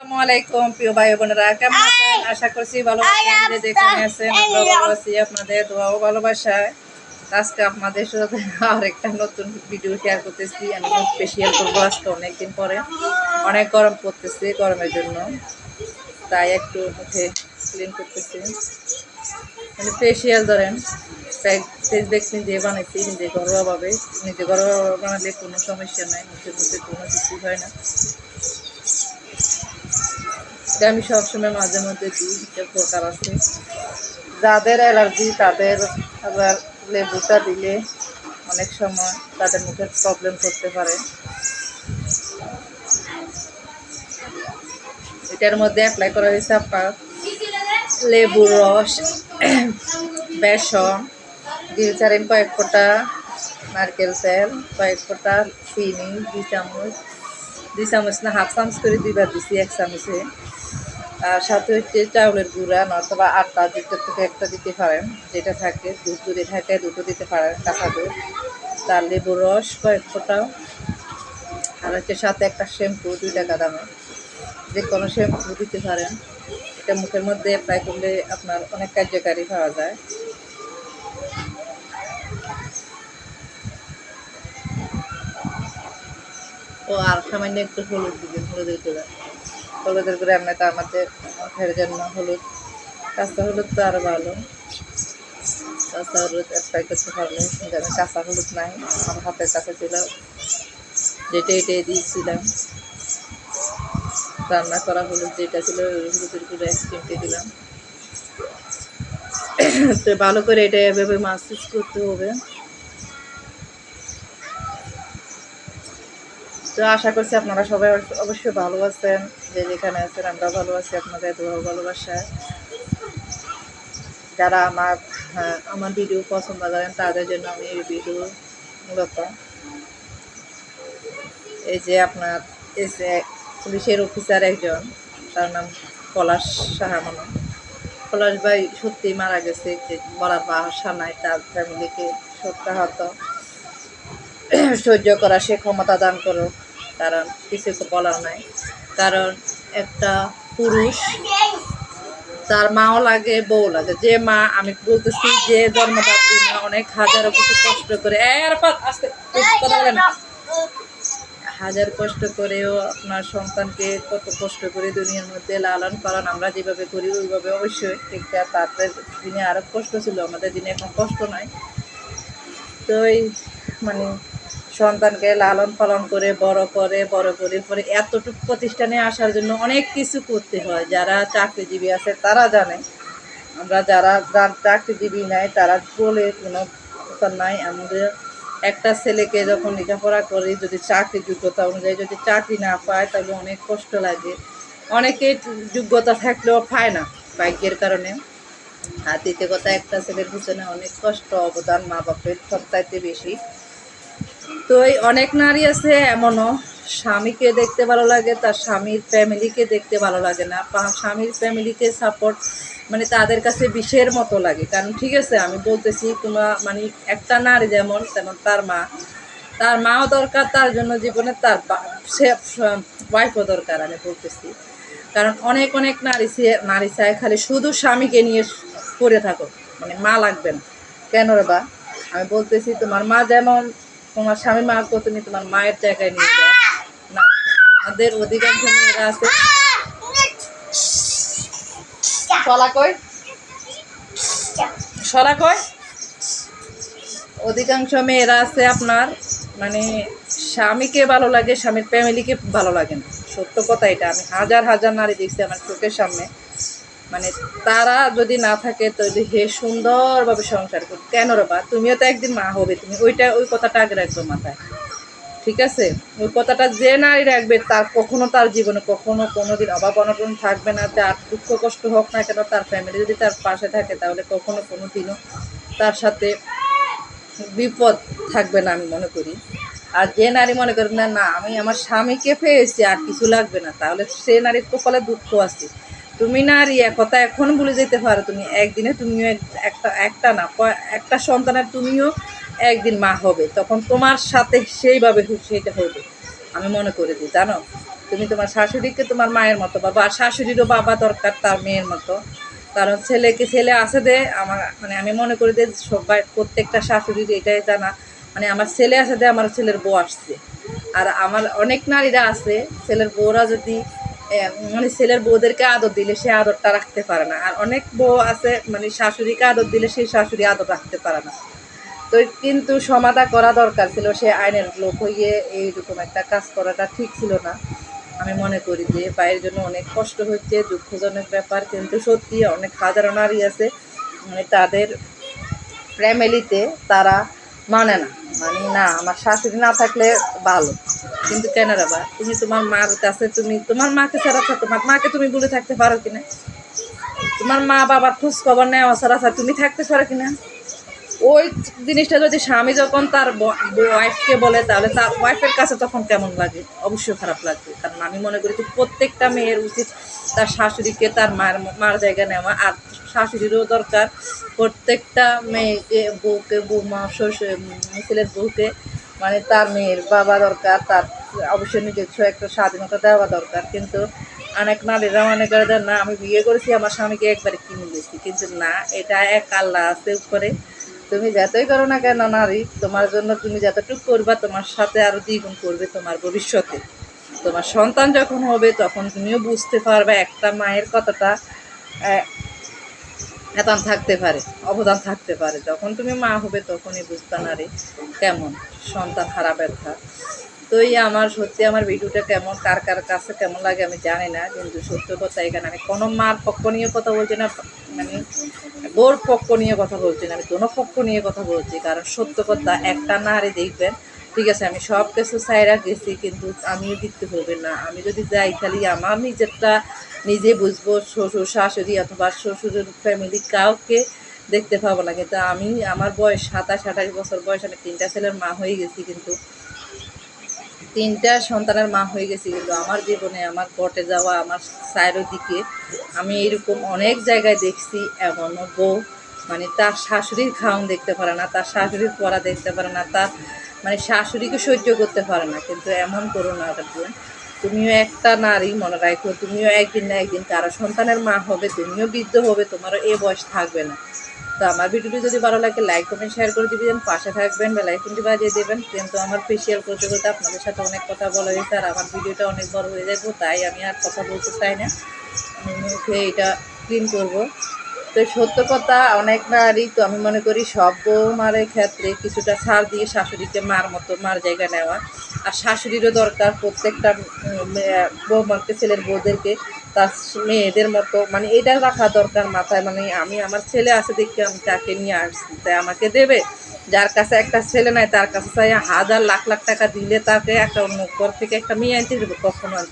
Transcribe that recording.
আসসালামু আলাইকুম প্রিয় ভাই বোনেরা কেমন আছেন? আশা করছি ভালো আছেন যে যেখানে আছেন আমরা ভালো আছি আপনাদের ভালোবাসায়। আজকে আপনাদের সাথে আর একটা নতুন ভিডিও শেয়ার করতেছি। আমি খুব স্পেশাল করব আজকে অনেকদিন পরে। অনেক গরম পড়তেছে গরমের জন্য। তাই একটু মুখে ক্লিন করতেছি। মানে ফেসিয়াল ধরেন ফেস ব্যাগ বানাইছি নিজে ঘরোয়াভাবে। নিজে ঘরোয়া বানালে কোনো সমস্যা নাই মুখের মধ্যে কোনো কিছু হয় না। এটা আমি সবসময় মাঝে মধ্যে দিই এটা প্রকার আছে। যাদের অ্যালার্জি, তাদের আবার লেবুটা দিলে অনেক সময় তাদের মুখের প্রবলেম করতে পারে। এটার মধ্যে অ্যাপ্লাই করা হয়েছে আপনার লেবুর রস, বেসন গ্লিসারিন কয়েক ফোঁটা নারকেল তেল, কয়েক ফোঁটা চিনি, দুই চামচ দুই চামচ না, হাফ চামচ করে দুইবার দিছি, এক চামচে। সাথে হচ্ছে চাউলের গুঁড়া নয়তোবা আটটা দুটো থেকে একটা দিতে পারেন, যেটা থাকে, দুধ যদি থাকে দুটো দিতে পারেন, কাঁচা দুধ। তার লেবু রস কয়েক ফোঁটা। আর হচ্ছে সাথে একটা শ্যাম্পু, দুই টাকা দামে। যে কোনো শ্যাম্পু দিতে পারেন। এটা মুখের মধ্যে অ্যাপ্লাই করলে আপনার অনেক কার্যকারী পাওয়া যায়। ও আর সামান্য একটু হলুদ দিবেন, হলুদের গুঁড়া। হলুদের গুঁড়া এমনিতে আমাদের মুখের জন্য হলুদ, কাঁচা হলুদ তো আরও ভালো। কাঁচা হলুদ অ্যাপ্লাই করতে পারলে আমি কাঁচা হলুদ নাই, আমার হাতের কাছে ছিল। যেটা এটাই দিয়েছিলাম। রান্না করা হলুদ যেটা ছিল, হলুদের গুঁড়া চিমটে দিলাম। তো ভালো করে এটা এভাবে মাসেজ করতে হবে। তো আশা করছি আপনারা সবাই অবশ্যই ভালো আছেন। যে যেখানে আছেন আমরা ভালো আছি আপনাদের দোয়া ভালোবাসায়। যারা আমার হ্যাঁ, আমার ভিডিও পছন্দ করেন তাদের জন্য আমি এই ভিডিও মূলত। এই যে আপনার যে পুলিশের অফিসার একজন তার নাম পলাশ সাহা সাহামানো। পলাশ ভাই সত্যি মারা গেছে যে বলার ভাষা নাই তার ফ্যামিলিকে সত্যাহত সহ্য করা সে ক্ষমতা দান করুক কারণ কিছু তো বলার নাই। কারণ একটা পুরুষ তার মাও লাগে বউ লাগে। যে মা আমি বলতেছি যে জন্মদাত্রী মা অনেক হাজারো কিছু কষ্ট করে। আস্তে, না। হাজার কষ্ট করেও আপনার সন্তানকে কত কষ্ট করে দুনিয়ার মধ্যে লালন পালন আমরা যেভাবে করি ওইভাবে অবশ্যই ঠিক তাদের দিনে আরও কষ্ট ছিল। আমাদের দিনে এখন কষ্ট নাই। তো এই মানে সন্তানকে লালন পালন করে, বড় করে বড় করে পরে এতটুকু প্রতিষ্ঠানে আসার জন্য অনেক কিছু করতে হয়। যারা চাকরিজীবী আছে তারা জানে। আমরা যারা চাকরিজীবী নাই, তারা বলে কোনো কথা নাই। আমাদের একটা ছেলেকে যখন লেখাপড়া করি, যদি চাকরি যোগ্যতা অনুযায়ী যদি চাকরি না পায়, তাহলে অনেক কষ্ট লাগে। অনেকে যোগ্যতা থাকলেও পায় না ভাগ্যের কারণে। আর দ্বিতীয় কথা, একটা ছেলের পিছনে অনেক কষ্ট, অবদান মা বাপের সবচাইতে বেশি। তো এই অনেক নারী আছে এমনও। স্বামীকে দেখতে ভালো লাগে, তার স্বামীর ফ্যামিলিকে দেখতে ভালো লাগে না। স্বামীর ফ্যামিলিকে সাপোর্ট মানে তাদের কাছে বিষের মতো লাগে। কারণ ঠিক আছে, আমি বলতেছি তোমার মানে একটা নারী যেমন, তেমন তার মা। তার মাও দরকার, তার জন্য জীবনে তার ওয়াইফও দরকার আমি বলতেছি। কারণ অনেক অনেক নারী সে- নারী চায় খালি শুধু স্বামীকে নিয়ে পড়ে থাকো মানে মা লাগবেন কেন রে বা? আমি বলতেছি তোমার মা যেমন তোমার স্বামী মা করতে তুমি তোমার মায়ের জায়গায় নিয়ে যাও। না, আমাদের অধিকাংশ মেয়েরা আছে। অধিকাংশ মেয়েরা আছে আপনার মানে স্বামীকে ভালো লাগে, স্বামীর ফ্যামিলিকে ভালো লাগে না। সত্য কথা এটা, আমি হাজার হাজার নারী দেখছি আমার চোখের সামনে। মানে তারা যদি না থাকে তাহলে হে সুন্দরভাবে সংসার করবে কেন রবা তুমিও তো একদিন মা হবে, তুমি ওইটা, ওই কথাটা আগে রাখবে মাথায়। ঠিক আছে? ওই কথাটা যে নারী রাখবে, তার কখনো তার জীবনে কখনো কোনো দিন অভাব অনটন থাকবে না। তার দুঃখ কষ্ট হোক না কেন, তার ফ্যামিলি যদি তার পাশে থাকে, তাহলে কখনো কোনো দিনও তার সাথে বিপদ থাকবে না, আমি মনে করি। আর যে নারী মনে করেন না না, আমি আমার স্বামীকে পেয়েছি, আর কিছু লাগবে না। তাহলে সে নারীর কপালে দুঃখ আছে। তুমি না নারী কথা এখন ভুলে যেতে পারো তুমি, একদিনে তুমিও এক- একটা একটা না একটা সন্তানের তুমিও একদিন মা হবে, তখন তোমার সাথে সেইভাবে সেটা হবে, আমি মনে করে দিই, জানো? তুমি তোমার শাশুড়িকে তোমার মায়ের মতো বাবা আর শাশুড়িরও বাবা দরকার তার মেয়ের মতো, কারণ ছেলেকে ছেলে আসে দে, আমার মানে আমি মনে করি যে সবাই প্রত্যেকটা শাশুড়ির এটাই জানা মানে আমার ছেলে আসে দে, আমার ছেলের বউ আসছে, আর আমার অনেক নারীরা আছে, ছেলের বউরা যদি মানে ছেলের বউদেরকে আদর দিলে সে আদরটা রাখতে পারে না। আর অনেক বউ আছে মানে শাশুড়িকে আদর দিলে সেই শাশুড়ি আদর রাখতে পারে না। তো কিন্তু সমাধা করা দরকার ছিল, সে আইনের লোক হয়ে এইরকম একটা কাজ করাটা ঠিক ছিল না। আমি মনে করি যে পায়ের জন্য অনেক কষ্ট হচ্ছে, দুঃখজনক ব্যাপার। কিন্তু সত্যি অনেক হাজারো নারী আছে মানে তাদের ফ্যামিলিতে তারা মানে না। মানে না, আমার শাশুড়ি না থাকলে ভালো। কিন্তু কেন রে বা? তুমি তোমার মার কাছে তুমি, তোমার মাকে ছাড়া থাকো, তোমার মাকে তুমি বলে থাকতে পারো কিনা? তোমার মা বাবার খোঁজ খবর নেওয়া ছাড়া তুমি থাকতে পারো কিনা? ওই জিনিসটা যদি স্বামী যখন তার ওয়াইফকে বলে, তাহলে তার ওয়াইফের কাছে তখন কেমন লাগে? অবশ্যই খারাপ লাগবে। কারণ আমি মনে করি প্রত্যেকটা মেয়ের উচিত তার শাশুড়িকে তার মার মার জায়গা নেওয়া। আর শাশুড়িরও দরকার প্রত্যেকটা মেয়েকে, বউকে, বৌমা, শ্বশুর ছেলের বউকে মানে তার মেয়ের বাবা দরকার, তার অবশ্যই নিজস্ব একটা স্বাধীনতা দেওয়া দরকার। কিন্তু অনেক নারীরা মনে করে যে না আমি বিয়ে করেছি আমার স্বামীকে একবারে কিনে দিয়েছি। কিন্তু না এটা এক আল্লাহ আছে উপরে। তুমি যতই করো না কেন নারী তোমার জন্য তুমি যতটুকু করবা তোমার সাথে আরও দ্বিগুণ করবে তোমার ভবিষ্যতে। তোমার সন্তান যখন হবে তখন তুমিও বুঝতে পারবে একটা মায়ের কতটা আহ, এতান থাকতে পারে অবদান থাকতে পারে। যখন তুমি মা হবে তখনই বুঝতে নারী কেমন সন্তান হারা ব্যথা তো এই আমার সত্যি আমার ভিডিওটা কেমন, কার কার কাছে কেমন লাগে আমি জানি না, কিন্তু সত্য কথা এখানে আমি কোনো মার পক্ষ নিয়ে কথা বলছি না মানে বোর পক্ষ নিয়ে কথা বলছি না, আমি কোনো পক্ষ নিয়ে কথা বলছি, কারণ সত্য কথা একটা না নারী দেখবেন, ঠিক আছে, আমি সব কিছু সাইরা গেছি, কিন্তু আমিও দিতে হবে না, আমি যদি যাই খালি আমার নিজেরটা নিজে বুঝব, শ্বশুর শাশুড়ি অথবা শ্বশুরের ফ্যামিলি কাউকে দেখতে পাবো না, কিন্তু আমি, আমার বয়স সাতাশ আঠাশ বছর বয়স, আমি তিনটা ছেলের মা হয়ে গেছি, কিন্তু তিনটা সন্তানের মা হয়ে গেছি কিন্তু আমার জীবনে, আমার ঘটে যাওয়া, আমার চারিদিকে আমি এরকম অনেক জায়গায় দেখছি এমন বউ মানে তার শাশুড়ির খাওন দেখতে পারে না, তার শাশুড়ির পড়া দেখতে পারে না, তার মানে শাশুড়িকে সহ্য করতে পারে না। কিন্তু এমন করো না দেখবেন তুমিও একটা নারী, মনে রাখো, তুমিও একদিন না একদিন কারও সন্তানের মা হবে, তুমিও বৃদ্ধ হবে, তোমারও এ বয়স থাকবে না। তো আমার ভিডিওটি যদি ভালো লাগে লাইক কমেন্ট শেয়ার করে দিবেন, পাশে থাকবেন বা লাইকনটি বাজিয়ে দেবেন। কিন্তু আমার ফেসিয়াল করতে করতে আপনাদের সাথে অনেক কথা বলা হয়েছে আর আমার ভিডিওটা অনেক বড় হয়ে যাব, তাই আমি আর কথা বলতে চাই না। আমি মুখে এটা ক্লিন করব। তো সত্য কথা, অনেক নারী তো আমি মনে করি সব বৌমারের ক্ষেত্রে কিছুটা ছাড় দিয়ে শাশুড়িকে মার মতো, মার জায়গা নেওয়া। আর শাশুড়িরও দরকার প্রত্যেকটা বৌমাকে ছেলের বউদেরকে, তার মেয়েদের মতো মানে এটা রাখা দরকার মাথায়। মানে আমি, আমার ছেলে আছে দেখে আমি তাকে নিয়ে আসছি, তাই আমাকে দেবে। যার কাছে একটা ছেলে নাই, তার কাছে চাই হাজার লাখ লাখ টাকা দিলে তাকে একটা অন্য ঘর থেকে একটা মেয়ে আনতে দেবে, কখনো আনতে